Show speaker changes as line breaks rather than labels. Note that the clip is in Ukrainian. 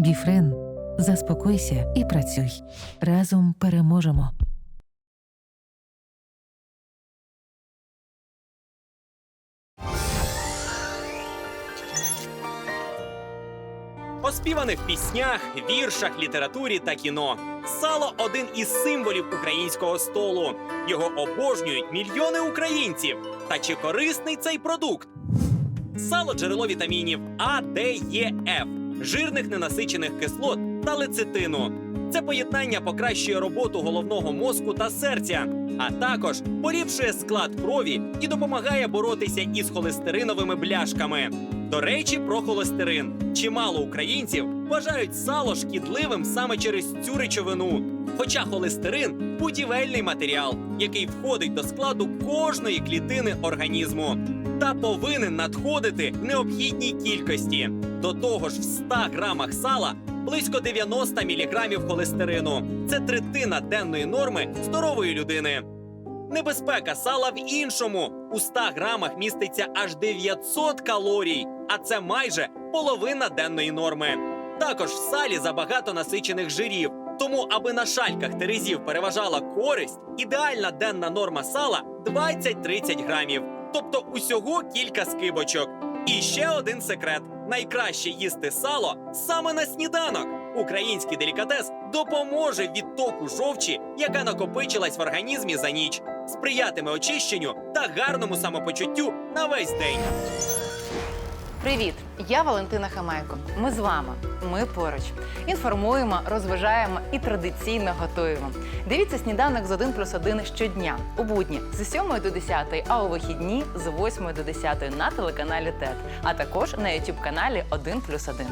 Біфрен. Заспокойся і працюй. Разом переможемо.
Оспіваних піснях, віршах, літературі та кіно. Сало один із символів українського столу. Його обожнюють мільйони українців. Та чи корисний цей продукт? Сало джерело вітамінів А, Д, Е, Ф, жирних ненасичених кислот та лецитину. Це поєднання покращує роботу головного мозку та серця, а також поліпшує склад крові і допомагає боротися із холестериновими бляшками. До речі, про холестерин. Чимало українців вважають сало шкідливим саме через цю речовину. Хоча холестерин будівельний матеріал, який входить до складу кожної клітини організму та повинен надходити в необхідній кількості. До того ж, в 100 грамах сала близько 90 міліграмів холестерину. Це третина денної норми здорової людини. Небезпека сала в іншому. У 100 грамах міститься аж 900 калорій, а це майже половина денної норми. Також в салі забагато насичених жирів. Тому, аби на шальках терезів переважала користь, ідеальна денна норма сала 20-30 грамів. Тобто усього кілька скибочок. І ще один секрет: найкраще їсти сало саме на сніданок. Український делікатес допоможе відтоку жовчі, яка накопичилась в організмі за ніч, сприятиме очищенню та гарному самопочуттю на весь день.
Привіт! Я Валентина Хамайко. Ми з вами. Ми поруч. Інформуємо, розважаємо і традиційно готуємо. Дивіться сніданок з 1 плюс 1 щодня у будні з 7 до 10, а у вихідні з 8 до 10 на телеканалі ТЕТ, а також на youtube каналі 1 плюс 1.